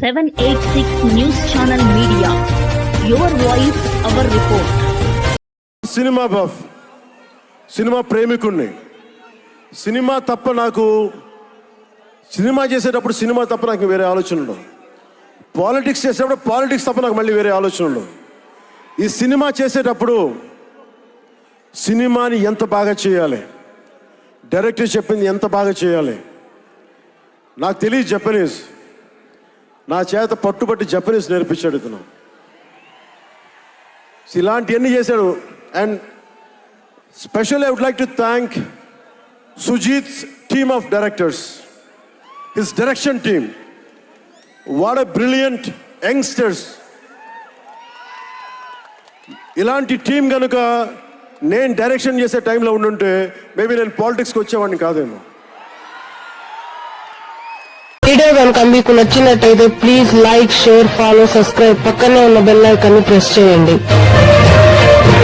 786 News Channel media your voice, our report. Cinema buff. Cinema ప్రేమికుణ్ణి. Cinema తప్ప నాకు cinema చేసేటప్పుడు cinema తప్ప నాకు వేరే ఆలోచన ఉండవు పాలిటిక్స్ చేసేటప్పుడు పాలిటిక్స్ తప్ప నాకు మళ్ళీ వేరే ఆలోచన ఉండవు ఈ సినిమా చేసేటప్పుడు సినిమాని ఎంత బాగా చేయాలి? డైరెక్టర్ చెప్పింది ఎంత బాగా చేయాలి? నాకు తెలియదు జపనీస్. నా చేత పట్టుబట్టి జపనీస్ నేర్పించాడు ఇతను. ఇలాంటివన్నీ చేశాడు. And special I would like to thank Sujeeth's team of directors his direction team what a brilliant youngsters ఇలాంటి టీం కనుక నేను డైరెక్షన్ చేసే టైంలో ఉండుంటే మేబీ నేను పాలిటిక్స్కి వచ్చేవాడిని కాదేమో. వీడియో కనుక మీకు నచ్చినట్టయితే please like share follow subscribe పక్కనే ఉన్న బెల్ ఐకాన్ని ప్రెస్ చేయండి.